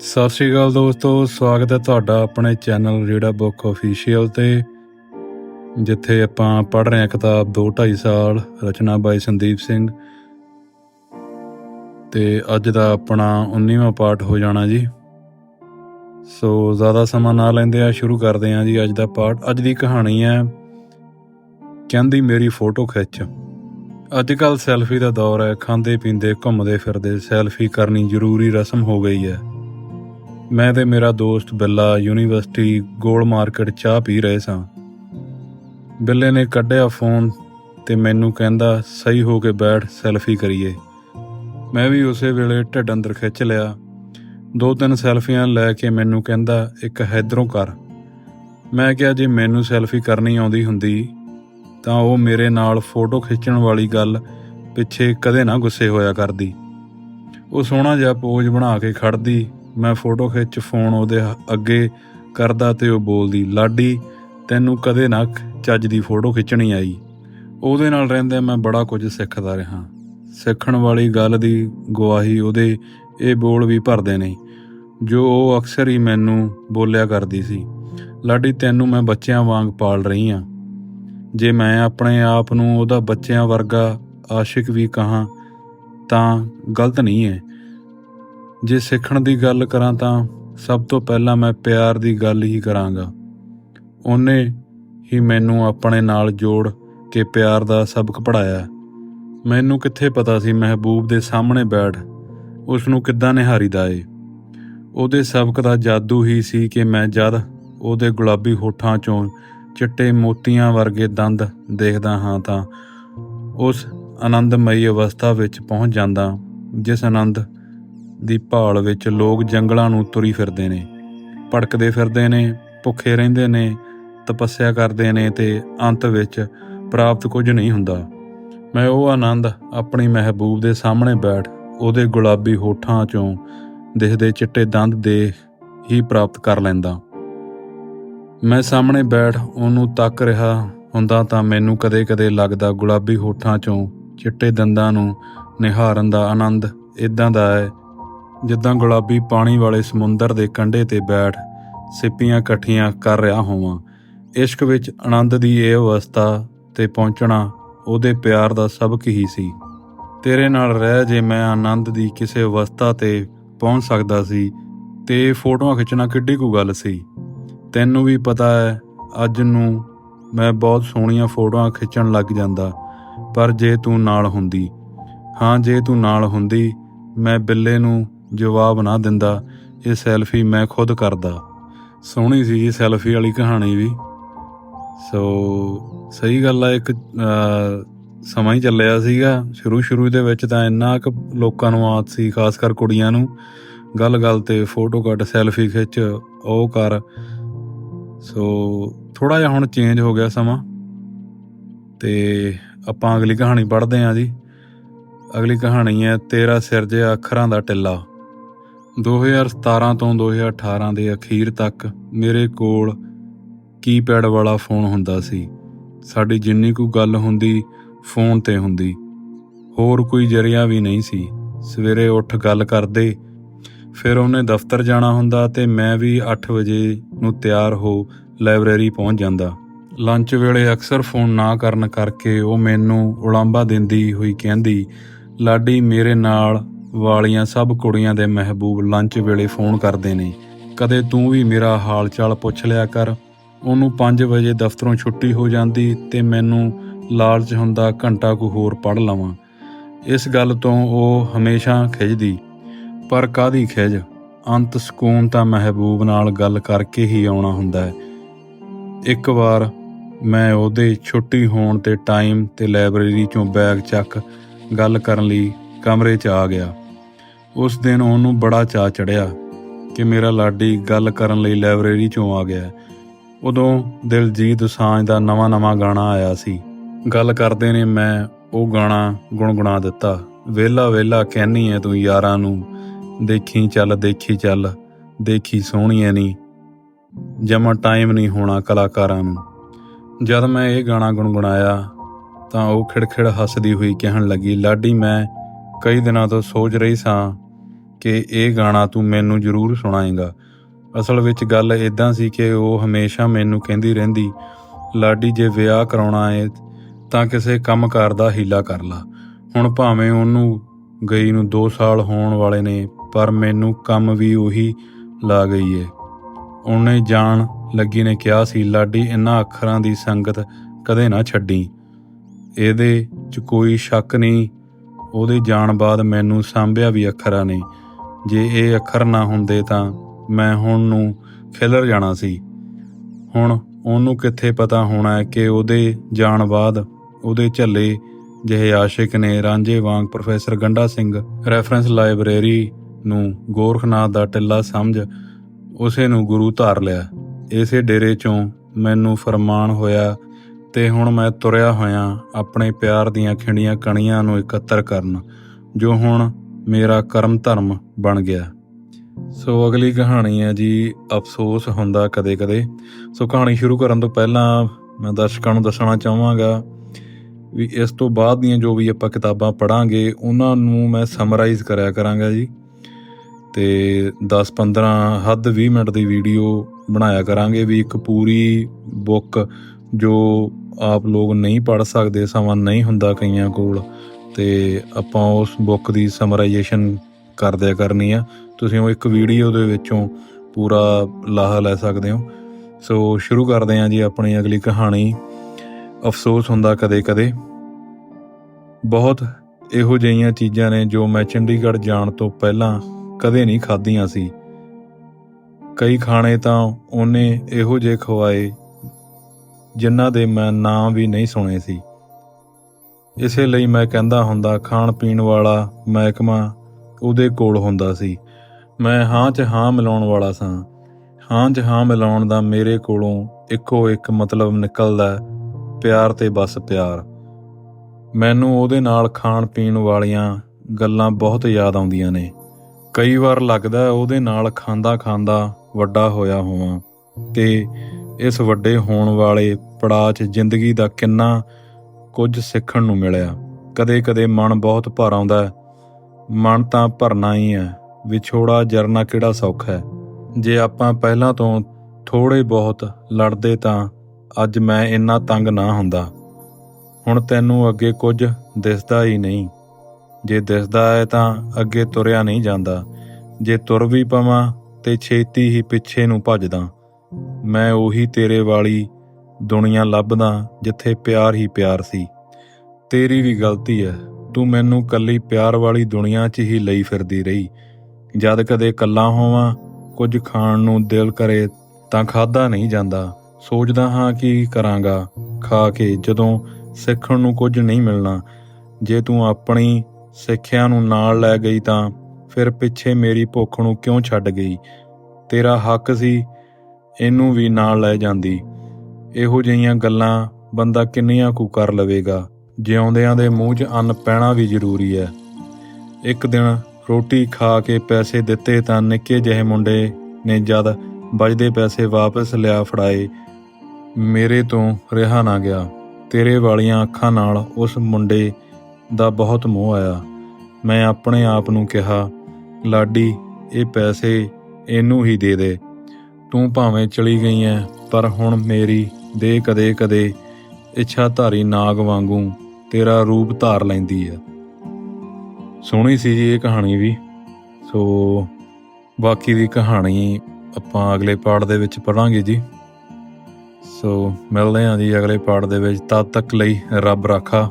ਸਤਿ ਸ਼੍ਰੀ ਅਕਾਲ ਦੋਸਤੋ, ਸਵਾਗਤ ਹੈ ਤੁਹਾਡਾ ਆਪਣੇ ਚੈਨਲ ਰੀਡਾ ਬੁੱਕ ਅਫੀਸ਼ੀਅਲ ਤੇ, ਜਿੱਥੇ ਆਪਾਂ ਪੜ੍ਹ ਰਹੇ ਹਾਂ ਕਿਤਾਬ 2 2.5 ਸਾਲ ਰਚਨਾ ਬਾਈ ਸੰਦੀਪ ਸਿੰਘ। ਤੇ ਅੱਜ ਦਾ ਆਪਣਾ 19ਵਾਂ ਪਾਠ ਹੋ ਜਾਣਾ ਜੀ। ਸੋ ਜ਼ਿਆਦਾ ਸਮਾਂ ਨਾ ਲੈਂਦੇ ਆ, ਸ਼ੁਰੂ ਕਰਦੇ ਹਾਂ ਜੀ ਅੱਜ ਦਾ ਪਾਠ। ਅੱਜ ਦੀ ਕਹਾਣੀ ਹੈ, ਕਹਿੰਦੀ ਮੇਰੀ ਫੋਟੋ ਖਿੱਚ। ਅੱਜ ਕੱਲ ਸੈਲਫੀ ਦਾ ਦੌਰ ਹੈ ਖਾਂਦੇ ਪੀਂਦੇ ਘੁੰਮਦੇ ਫਿਰਦੇ ਸੈਲਫੀ ਕਰਨੀ ਜ਼ਰੂਰੀ ਰਸਮ ਹੋ ਗਈ ਹੈ। ਮੈਂ ਤੇ ਮੇਰਾ ਦੋਸਤ ਬਿੱਲਾ ਯੂਨੀਵਰਸਿਟੀ ਗੋਲ ਮਾਰਕੀਟ ਚਾਹ ਪੀ ਰਹੇ ਸਾਂ। ਬਿੱਲੇ ਨੇ ਕੱਢਿਆ ਫੋਨ ਤੇ ਮੈਨੂੰ ਕਹਿੰਦਾ, ਸਹੀ ਹੋ ਕੇ ਬੈਠ, ਸੈਲਫੀ ਕਰੀਏ। ਮੈਂ ਵੀ ਉਸੇ ਵੇਲੇ ਢਿੱਡ ਅੰਦਰ ਖਿੱਚ ਲਿਆ। ਦੋ ਤਿੰਨ ਸੈਲਫੀਆਂ ਲੈ ਕੇ ਮੈਨੂੰ ਕਹਿੰਦਾ, ਇੱਕ ਹੈਦਰੋਂ ਕਰ। ਮੈਂ ਕਿਹਾ, ਜੇ ਮੈਨੂੰ ਸੈਲਫੀ ਕਰਨੀ ਆਉਂਦੀ ਹੁੰਦੀ, ਤਾਂ ਉਹ ਮੇਰੇ ਨਾਲ ਫੋਟੋ ਖਿੱਚਣ ਵਾਲੀ ਗੱਲ ਪਿੱਛੇ ਕਦੇ ਨਾ ਗੁੱਸੇ ਹੋਇਆ ਕਰਦੀ। ਉਹ ਸੋਹਣਾ ਜਿਹਾ ਪੋਜ਼ ਬਣਾ ਕੇ ਖੜਦੀ ਮੈਂ ਫੋਟੋ ਖਿੱਚ ਫੋਨ ਉਹਦੇ ਹ- ਅੱਗੇ ਕਰਦਾ ਤੇ ਉਹ ਬੋਲਦੀ, ਲਾਡੀ, ਤੈਨੂੰ ਕਦੇ ਨਾ ਚੱਜ ਦੀ ਫੋਟੋ ਖਿੱਚਣੀ ਆਈ। ਉਹਦੇ ਨਾਲ ਰਹਿੰਦੇ ਮੈਂ ਬੜਾ ਕੁਝ ਸਿੱਖਦਾ ਰਿਹਾ। ਸਿੱਖਣ ਵਾਲੀ ਗੱਲ ਦੀ ਗਵਾਹੀ ਉਹਦੇ ਇਹ ਬੋਲ ਵੀ ਭਰਦੇ ਨੇ, ਜੋ ਉਹ ਅਕਸਰ ਹੀ ਮੈਨੂੰ ਬੋਲਿਆ ਕਰਦੀ ਸੀ, ਲਾਡੀ, ਤੈਨੂੰ ਮੈਂ ਬੱਚਿਆਂ ਵਾਂਗ ਪਾਲ ਰਹੀ ਆ। ਜੇ ਮੈਂ ਆਪਣੇ ਆਪ ਨੂੰ ਉਹਦਾ ਬੱਚਿਆਂ ਵਰਗਾ ਆਸ਼ਿਕ ਵੀ ਕਹਾਂ, ਤਾਂ ਗਲਤ ਨਹੀਂ ਹੈ। ਜੇ ਸਿੱਖਣ ਦੀ ਗੱਲ ਕਰਾਂ ਤਾਂ ਸਭ ਤੋਂ ਪਹਿਲਾਂ ਮੈਂ ਪਿਆਰ ਦੀ ਗੱਲ ਹੀ ਕਰਾਂਗਾ। ਉਹਨੇ ਹੀ ਮੈਨੂੰ ਆਪਣੇ ਨਾਲ ਜੋੜ ਕੇ ਪਿਆਰ ਦਾ ਸਬਕ ਪੜਾਇਆ ਮੈਨੂੰ ਕਿੱਥੇ ਪਤਾ ਸੀ ਮਹਿਬੂਬ ਦੇ ਸਾਹਮਣੇ ਬੈਠ ਉਸ ਨੂੰ ਕਿੱਦਾਂ ਨਿਹਾਰੀਦਾ ਏ। ਉਹਦੇ ਸਬਕ ਦਾ ਜਾਦੂ ਹੀ ਸੀ ਕਿ ਮੈਂ ਜਦ ਉਹਦੇ ਗੁਲਾਬੀ ਹੋਠਾਂ ਚੋਂ ਚਿੱਟੇ ਮੋਤੀਆਂ ਵਰਗੇ ਦੰਦ ਦੇਖਦਾ ਹਾਂ ਤਾਂ ਉਸ ਆਨੰਦਮਈ ਅਵਸਥਾ ਵਿੱਚ ਪਹੁੰਚ ਜਾਂਦਾ, ਜਿਸ ਆਨੰਦ ਦੀ ਭਾਲ ਵਿੱਚ ਲੋਕ ਜੰਗਲਾਂ ਨੂੰ ਤੁਰੀ ਫਿਰਦੇ ਨੇ। ਭੜਕਦੇ ਫਿਰਦੇ ਨੇ, ਭੁੱਖੇ ਰਹਿੰਦੇ ਨੇ, ਤਪੱਸਿਆ ਕਰਦੇ ਨੇ ਤੇ ਅੰਤ ਵਿੱਚ ਪ੍ਰਾਪਤ ਕੁਝ ਨਹੀਂ ਹੁੰਦਾ। ਮੈਂ ਉਹ ਆਨੰਦ ਆਪਣੀ ਮਹਿਬੂਬ ਦੇ ਸਾਹਮਣੇ ਬੈਠ ਉਹਦੇ ਗੁਲਾਬੀ ਹੋਠਾਂ ਚੋਂ ਦਿਖਦੇ ਚਿੱਟੇ ਦੰਦ ਦੇਖ ਹੀ ਪ੍ਰਾਪਤ ਕਰ ਲੈਂਦਾ। ਮੈਂ ਸਾਹਮਣੇ ਬੈਠ ਉਹਨੂੰ ਤੱਕ ਰਿਹਾ ਹੁੰਦਾ ਤਾਂ ਮੈਨੂੰ ਕਦੇ-ਕਦੇ ਲੱਗਦਾ ਗੁਲਾਬੀ ਹੋਠਾਂ ਚੋਂ ਚਿੱਟੇ ਦੰਦਾਂ ਨੂੰ ਨਿਹਾਰਨ ਦਾ ਆਨੰਦ ਇਦਾਂ ਦਾ ਹੈ ਜਿੱਦਾਂ ਗੁਲਾਬੀ ਪਾਣੀ ਵਾਲੇ ਸਮੁੰਦਰ ਦੇ ਕੰਢੇ ਤੇ ਬੈਠ ਸਿੱਪੀਆਂ ਇਕੱਠੀਆਂ ਕਰ ਰਿਹਾ ਹੋਵਾਂ। ਇਸ਼ਕ ਵਿੱਚ ਆਨੰਦ ਦੀ ਇਹ ਅਵਸਥਾ ਤੇ ਪਹੁੰਚਣਾ ਉਹਦੇ ਪਿਆਰ ਦਾ ਸਬਕ ਹੀ ਸੀ। ਤੇਰੇ ਨਾਲ ਰਹਿ ਜੇ ਮੈਂ ਆਨੰਦ ਦੀ ਕਿਸੇ ਅਵਸਥਾ ਤੇ ਪਹੁੰਚ ਸਕਦਾ ਸੀ, ਤੇ ਫੋਟੋਆਂ ਖਿੱਚਣਾ ਕਿੱਡੀ ਕੁ ਗੱਲ ਸੀ। ਤੈਨੂੰ ਵੀ ਪਤਾ ਹੈ, ਅੱਜ ਨੂੰ ਮੈਂ ਬਹੁਤ ਸੋਹਣੀਆਂ ਫੋਟੋਆਂ ਖਿੱਚਣ ਲੱਗ ਜਾਂਦਾ, ਪਰ ਜੇ ਤੂੰ ਨਾਲ ਹੁੰਦੀ, ਹਾਂ ਜੇ ਤੂੰ ਨਾਲ ਹੁੰਦੀ, ਮੈਂ ਬਿੱਲੇ ਨੂੰ ਜਵਾਬ ਨਾ ਦਿੰਦਾ, ਇਹ ਸੈਲਫੀ ਮੈਂ ਖੁਦ ਕਰਦਾ। ਸੋਹਣੀ ਸੀ ਜੀ ਸੈਲਫੀ ਵਾਲੀ ਕਹਾਣੀ ਵੀ। ਸੋ, ਸਹੀ ਗੱਲ ਆ, ਇੱਕ ਸਮਾਂ ਹੀ ਚੱਲਿਆ ਸੀਗਾ। ਸ਼ੁਰੂ ਸ਼ੁਰੂ ਦੇ ਵਿੱਚ ਤਾਂ ਇੰਨਾ ਕੁ ਲੋਕਾਂ ਨੂੰ ਆਦਤ ਸੀ, ਖਾਸ ਕਰ ਕੁੜੀਆਂ ਨੂੰ। ਗੱਲ ਗੱਲ ਤੇ ਫੋਟੋ ਕੱਟ ਸੈਲਫੀ ਖਿੱਚ, ਉਹ ਕਰ। ਸੋ ਥੋੜਾ ਜਿਹਾ ਹੁਣ ਚੇਂਜ ਹੋ ਗਿਆ ਸਮਾਂ। ਤੇ ਆਪਾਂ ਅਗਲੀ ਕਹਾਣੀ ਪੜ੍ਹਦੇ ਹਾਂ ਜੀ। ਅਗਲੀ ਕਹਾਣੀ ਹੈ, ਤੇਰਾ ਸਿਰ ਜੇ ਅੱਖਰਾਂ ਦਾ ਟਿੱਲਾ। 2017 ਤੋਂ 2018 ਦੇ ਅਖੀਰ ਤੱਕ ਮੇਰੇ ਕੋਲ ਕੀਪੈਡ ਵਾਲਾ ਫੋਨ ਹੁੰਦਾ ਸੀ। ਸਾਡੀ ਜਿੰਨੀ ਕੁ ਗੱਲ ਹੁੰਦੀ, ਫੋਨ ਤੇ ਹੁੰਦੀ। ਹੋਰ ਕੋਈ ਜਰੀਆ ਵੀ ਨਹੀਂ ਸੀ। ਸਵੇਰੇ ਉੱਠ ਗੱਲ ਕਰਦੇ, ਫਿਰ ਉਹਨੇ ਦਫ਼ਤਰ ਜਾਣਾ ਹੁੰਦਾ ਤੇ ਮੈਂ ਵੀ 8 ਵਜੇ ਨੂੰ ਤਿਆਰ ਹੋ ਲਾਇਬ੍ਰੇਰੀ ਪਹੁੰਚ ਜਾਂਦਾ। ਲੰਚ ਵੇਲੇ ਅਕਸਰ ਫੋਨ ਨਾ ਕਰਨ ਕਰਕੇ ਉਹ ਮੈਨੂੰ ਉਲਾਂਭਾ ਦਿੰਦੀ ਹੋਈ ਕਹਿੰਦੀ, ਲਾਡੀ, ਮੇਰੇ ਨਾਲ ਵਾਲੀਆਂ ਸਭ ਕੁੜੀਆਂ ਦੇ ਮਹਿਬੂਬ ਲੰਚ ਵੇਲੇ ਫੋਨ ਕਰਦੇ ਨੇ। ਕਦੇ ਤੂੰ ਵੀ ਮੇਰਾ ਹਾਲ ਚਾਲ ਪੁੱਛ ਲਿਆ ਕਰ। ਉਹਨੂੰ 5 ਵਜੇ ਦਫ਼ਤਰੋਂ ਛੁੱਟੀ ਹੋ ਜਾਂਦੀ ਤੇ ਮੈਨੂੰ ਲਾਲਚ ਹੁੰਦਾ ਘੰਟਾ ਕੁ ਹੋਰ ਪੜ ਲਵਾਂ। ਇਸ ਗੱਲ ਤੋਂ ਉਹ ਹਮੇਸ਼ਾ ਖਿੱਚਦੀ ਪਰ ਕਾਦੀ ਖਿਜ ਅੰਤ ਸਕੂਨ ਤਾਂ ਮਹਿਬੂਬ ਨਾਲ ਗੱਲ ਕਰਕੇ ਹੀ ਆਉਣਾ ਹੁੰਦਾ ਹੈ। ਇੱਕ ਵਾਰ ਮੈਂ ਉਹਦੇ ਛੁੱਟੀ ਹੋਣ ਤੇ ਟਾਈਮ ਤੇ ਲਾਇਬ੍ਰੇਰੀ ਚੋਂ ਬੈਗ ਚੱਕ ਗੱਲ ਕਰਨ ਲਈ ਕਮਰੇ 'ਚ ਆ ਗਿਆ। ਉਸ ਦਿਨ ਉਹਨੂੰ ਬੜਾ ਚਾਅ ਚੜਿਆ ਕਿ ਮੇਰਾ ਲਾਡੀ ਗੱਲ ਕਰਨ ਲਈ ਲਾਇਬ੍ਰੇਰੀ ਚੋਂ ਆ ਗਿਆ। ਉਦੋਂ ਦਿਲਜੀਤ ਸਾਂਝ ਦਾ ਨਵਾਂ-ਨਵਾਂ ਗਾਣਾ ਆਇਆ ਸੀ। ਗੱਲ ਕਰਦੇ ਨੇ, ਮੈਂ ਉਹ ਗਾਣਾ ਗੁੰਗੁਣਾ ਦਿੱਤਾ। ਵੇਲਾ ਵੇਲਾ ਕਹਿਨੀ ਐ ਤੂੰ ਯਾਰਾਂ ਨੂੰ, ਦੇਖੀ ਚੱਲ ਦੇਖੀ ਚੱਲ, ਦੇਖੀ ਸੋਹਣੀਆਂ ਨਹੀਂ ਜਮਾ ਟਾਈਮ ਨਹੀਂ ਹੋਣਾ ਕਲਾਕਾਰਾਂ ਨੂੰ। ਜਦ ਮੈਂ ਇਹ ਗਾਣਾ ਗੁੰਗੁਣਾਇਆ ਤਾਂ ਉਹ ਖਿੜਖਿੜ ਹੱਸਦੀ ਹੋਈ ਕਹਿਣ ਲੱਗੀ, ਲਾਡੀ, ਮੈਂ ਕਈ ਦਿਨਾਂ ਤੋਂ ਸੋਚ ਰਹੀ ਸਾਂ ਕਿ ਇਹ ਗਾਣਾ ਤੂੰ ਮੈਨੂੰ ਜ਼ਰੂਰ ਸੁਣਾਏਗਾ। ਅਸਲ ਵਿੱਚ ਗੱਲ ਇਦਾਂ ਸੀ ਕਿ ਉਹ ਹਮੇਸ਼ਾ ਮੈਨੂੰ ਕਹਿੰਦੀ ਰਹਿੰਦੀ, ਲਾਡੀ, ਜੇ ਵਿਆਹ ਕਰਾਉਣਾ ਏ ਤਾਂ ਕਿਸੇ ਕੰਮਕਾਰ ਦਾ ਹੀਲਾ ਕਰ ਲਾ। ਹੁਣ ਭਾਵੇਂ ਉਹਨੂੰ ਗਈ ਨੂੰ 2 ਸਾਲ ਹੋਣ ਵਾਲੇ ਨੇ, ਪਰ ਮੈਨੂੰ ਕੰਮ ਵੀ ਉਹੀ ਲਾ ਗਈ ਏ। ਉਹਨੇ ਜਾਣ ਲੱਗੀ ਨੇ ਕਿਹਾ ਸੀ, ਲਾਡੀ ਇਹਨਾਂ ਅੱਖਰਾਂ ਦੀ ਸੰਗਤ ਕਦੇ ਨਾ ਛੱਡੀ। ਇਹਦੇ 'ਚ ਕੋਈ ਸ਼ੱਕ ਨਹੀਂ ਉਹਦੇ ਜਾਣ ਬਾਅਦ ਮੈਨੂੰ ਸਾਂਭਿਆ ਵੀ ਅੱਖਰਾਂ ਨੇ। ਜੇ ਇਹ ਅੱਖਰ ਨਾ ਹੁੰਦੇ ਤਾਂ ਮੈਂ ਹੁਣ ਨੂੰ ਖਿਲਰ ਜਾਣਾ ਸੀ। ਹੁਣ ਉਹਨੂੰ ਕਿੱਥੇ ਪਤਾ ਹੋਣਾ ਹੈ ਕਿ ਉਹਦੇ ਜਾਣ ਬਾਅਦ ਉਹਦੇ ਝੱਲੇ ਜਿਹੇ ਆਸ਼ਿਕ ਨੇ ਰਾਂਝੇ ਵਾਂਗ professor Ganda Singh reference library ਨੂੰ ਗੋਰਖਨਾਥ ਦਾ ਟਿੱਲਾ ਸਮਝ ਉਸੇ ਨੂੰ ਗੁਰੂ ਧਾਰ ਲਿਆ। ਇਸੇ ਡੇਰੇ ਚੋਂ ਮੈਨੂੰ ਫਰਮਾਨ ਹੋਇਆ ਤੇ ਹੁਣ ਮੈਂ ਤੁਰਿਆ ਹੋਇਆ ਆਪਣੇ ਪਿਆਰ ਦੀਆਂ ਖਿੰਡੀਆਂ ਕਣੀਆਂ ਨੂੰ ਇਕੱਤਰ ਕਰਨ, ਜੋ ਹੁਣ ਮੇਰਾ ਕਰਮ ਧਰਮ ਬਣ ਗਿਆ। ਸੋ ਅਗਲੀ ਕਹਾਣੀ ਹੈ ਜੀ, ਅਫਸੋਸ ਹੁੰਦਾ ਕਦੇ-ਕਦੇ ਸੋ ਕਹਾਣੀ ਸ਼ੁਰੂ ਕਰਨ ਤੋਂ ਪਹਿਲਾਂ ਮੈਂ ਦਰਸ਼ਕਾਂ ਨੂੰ ਦੱਸਣਾ ਚਾਹਾਂਗਾ ਵੀ ਇਸ ਤੋਂ ਬਾਅਦ ਦੀਆਂ ਜੋ ਵੀ ਆਪਾਂ ਕਿਤਾਬਾਂ ਪੜਾਂਗੇ ਉਹਨਾਂ ਨੂੰ ਮੈਂ ਸਮਰਾਈਜ਼ ਕਰਿਆ ਕਰਾਂਗਾ ਜੀ। ਤੇ 10-15 ਹੱਦ 20 ਮਿੰਟ ਦੀ ਵੀਡੀਓ ਬਣਾਇਆ ਕਰਾਂਗੇ ਵੀ ਇੱਕ ਪੂਰੀ ਬੁੱਕ ਜੋ ਆਪ ਲੋਕ ਨਹੀਂ ਪੜ ਸਕਦੇ, ਸਮਾਂ ਨਹੀਂ ਹੁੰਦਾ ਕਈਆਂ ਕੋਲ, ਤੇ ਆਪਾਂ ਉਸ ਬੁੱਕ ਦੀ ਸਮਰਾਈਜੇਸ਼ਨ ਕਰ ਦਿਆ ਕਰਨੀ ਆ। ਤੁਸੀਂ ਉਹ ਇੱਕ ਵੀਡੀਓ ਦੇ ਵਿੱਚੋਂ ਪੂਰਾ ਲਾਹਾ ਲੈ ਸਕਦੇ ਹੋ। ਸੋ ਸ਼ੁਰੂ ਕਰਦੇ ਹਾਂ ਜੀ ਆਪਣੀ ਅਗਲੀ ਕਹਾਣੀ। ਅਫਸੋਸ ਹੁੰਦਾ ਕਦੇ-ਕਦੇ। ਬਹੁਤ ਇਹੋ ਜਿਹੀਆਂ ਚੀਜ਼ਾਂ ਨੇ ਜੋ ਮੈਂ ਚੰਡੀਗੜ੍ਹ ਜਾਣ ਤੋਂ ਪਹਿਲਾਂ ਕਦੇ ਨਹੀਂ ਖਾਧੀਆਂ ਸੀ। ਕਈ ਖਾਣੇ ਤਾਂ ਉਹਨੇ ਇਹੋ ਜਿਹੇ ਖਵਾਏ ਜਿਨ੍ਹਾਂ ਦੇ ਮੈਂ ਨਾਂ ਵੀ ਨਹੀਂ ਸੁਣੇ ਸੀ। ਇਸੇ ਲਈ ਮੈਂ ਕਹਿੰਦਾ ਹੁੰਦਾ, ਖਾਣ ਪੀਣ ਵਾਲਾ ਮਹਿਕਮਾ ਉਹਦੇ ਕੋਲ ਹੁੰਦਾ ਸੀ। ਮੈਂ ਹਾਂ 'ਚ ਹਾਂ ਮਿਲਾਉਣ ਵਾਲਾ ਸਾਂ। ਹਾਂ 'ਚ ਹਾਂ ਮਿਲਾਉਣ ਦਾ ਮੇਰੇ ਕੋਲੋਂ ਇੱਕੋ ਇੱਕ ਮਤਲਬ ਨਿਕਲਦਾ ਪਿਆਰ ਤੇ ਬਸ ਪਿਆਰ। ਮੈਨੂੰ ਉਹਦੇ ਨਾਲ ਖਾਣ ਪੀਣ ਵਾਲੀਆਂ ਗੱਲਾਂ ਬਹੁਤ ਯਾਦ ਆਉਂਦੀਆਂ ਨੇ। ਕਈ ਵਾਰ ਲੱਗਦਾ ਉਹਦੇ ਨਾਲ ਖਾਂਦਾ ਖਾਂਦਾ ਵੱਡਾ ਹੋਇਆ ਹੋਵਾਂ ਤੇ ਇਸ ਵੱਡੇ ਹੋਣ ਵਾਲੇ ਪੜਾਅ 'ਚ ਜ਼ਿੰਦਗੀ ਦਾ ਕਿੰਨਾ ਕੁਝ ਸਿੱਖਣ ਨੂੰ ਮਿਲਿਆ। ਕਦੇ-ਕਦੇ ਮਨ ਬਹੁਤ ਭਰ ਆਉਂਦਾ ਮਨ ਤਾਂ ਭਰਨਾ ਹੀ ਹੈ। ਵਿਛੋੜਾ ਜਰਨਾ ਕਿਹੜਾ ਸੌਖਾ ਹੈ? ਜੇ ਆਪਾਂ ਪਹਿਲਾਂ ਤੋਂ ਥੋੜੇ ਬਹੁਤ ਲੜਦੇ ਤਾਂ ਅੱਜ ਮੈਂ ਇੰਨਾ ਤੰਗ ਨਾ ਹੁੰਦਾ। ਹੁਣ ਤੈਨੂੰ ਅੱਗੇ ਕੁਝ ਦਿਸਦਾ ਹੀ ਨਹੀਂ। ਜੇ ਦਿਸਦਾ ਹੈ ਤਾਂ ਅੱਗੇ ਤੁਰਿਆ ਨਹੀਂ ਜਾਂਦਾ। ਜੇ ਤੁਰ ਵੀ ਪਵਾਂ ਤੇ ਛੇਤੀ ਹੀ ਪਿੱਛੇ ਨੂੰ ਭੱਜਦਾ। ਮੈਂ ਉਹੀ ਤੇਰੇ ਵਾਲੀ ਦੁਨੀਆ ਲੱਭਦਾ ਜਿੱਥੇ ਪਿਆਰ ਹੀ ਪਿਆਰ ਸੀ। ਤੇਰੀ ਵੀ ਗਲਤੀ ਹੈ ਤੂੰ ਮੈਨੂੰ ਕੱਲੀ ਪਿਆਰ ਵਾਲੀ ਦੁਨੀਆ 'ਚ ਹੀ ਲਈ ਫਿਰਦੀ ਰਹੀ। ਜਦ ਕਦੇ ਕੱਲਾ ਹੋਵਾਂ, ਕੁਝ ਖਾਣ ਨੂੰ ਦਿਲ ਕਰੇ ਤਾਂ ਖਾਦਾ ਨਹੀਂ ਜਾਂਦਾ। ਸੋਚਦਾ ਹਾਂ ਕਿ ਕਰਾਂਗਾ, ਖਾ ਕੇ ਜਦੋਂ ਸਿੱਖਣ ਨੂੰ ਕੁਝ ਨਹੀਂ ਮਿਲਣਾ। ਜੇ ਤੂੰ ਆਪਣੀ ਸਿੱਖਿਆ ਨੂੰ ਨਾਲ ਲੈ ਗਈ ਤਾਂ ਫਿਰ ਪਿੱਛੇ ਮੇਰੀ ਭੁੱਖ ਨੂੰ ਕਿਉਂ ਛੱਡ ਗਈ? ਤੇਰਾ ਹੱਕ ਸੀ ਇਹਨੂੰ ਵੀ ਨਾਲ ਲੈ ਜਾਂਦੀ। ਇਹੋ ਜਿਹੀਆਂ ਗੱਲਾਂ ਬੰਦਾ ਕਿੰਨੀਆਂ ਕੁ ਕਰ ਲਵੇਗਾ। ਜਿਉਂਦਿਆਂ ਦੇ ਮੂੰਹ 'ਚ ਅੰਨ ਪੈਣਾ ਵੀ ਜ਼ਰੂਰੀ ਹੈ। ਇੱਕ ਦਿਨ ਰੋਟੀ ਖਾ ਕੇ ਪੈਸੇ ਦਿੱਤੇ ਤਾਂ ਨਿੱਕੇ ਜਿਹੇ ਮੁੰਡੇ ਨੇ ਜਦ ਬਚਦੇ ਪੈਸੇ ਵਾਪਸ ਲਿਆ ਫੜਾਏ, ਮੇਰੇ ਤੋਂ ਰਿਹਾ ਨਾ ਗਿਆ। ਤੇਰੇ ਵਾਲੀਆਂ ਅੱਖਾਂ ਨਾਲ ਉਸ ਮੁੰਡੇ ਦਾ ਬਹੁਤ ਮੋਹ ਆਇਆ। ਮੈਂ ਆਪਣੇ ਆਪ ਨੂੰ ਕਿਹਾ, ਲਾਡੀ, ਇਹ ਪੈਸੇ ਇਹਨੂੰ ਹੀ ਦੇ ਦੇ। ਤੂੰ ਭਾਵੇਂ ਚਲੀ ਗਈ ਐ, ਪਰ ਹੁਣ ਮੇਰੀ ਦੇ ਕਦੇ ਕਦੇ ਇੱਛਾ ਧਾਰੀ ਨਾਗ ਵਾਂਗੂ ਤੇਰਾ ਰੂਪ ਧਾਰ ਲੈਂਦੀ ਐ। ਸੋਹਣੀ ਸੀ ਜੀ ਇਹ ਕਹਾਣੀ ਵੀ। ਸੋ ਬਾਕੀ ਦੀ ਕਹਾਣੀ ਆਪਾਂ ਅਗਲੇ ਪਾਠ ਦੇ ਵਿੱਚ ਪੜਾਂਗੇ ਜੀ। ਸੋ ਮਿਲਦੇ ਹਾਂ ਜੀ ਅਗਲੇ ਪਾਠ ਦੇ ਵਿੱਚ। ਤਦ ਤੱਕ ਲਈ ਰੱਬ ਰਾਖਾ।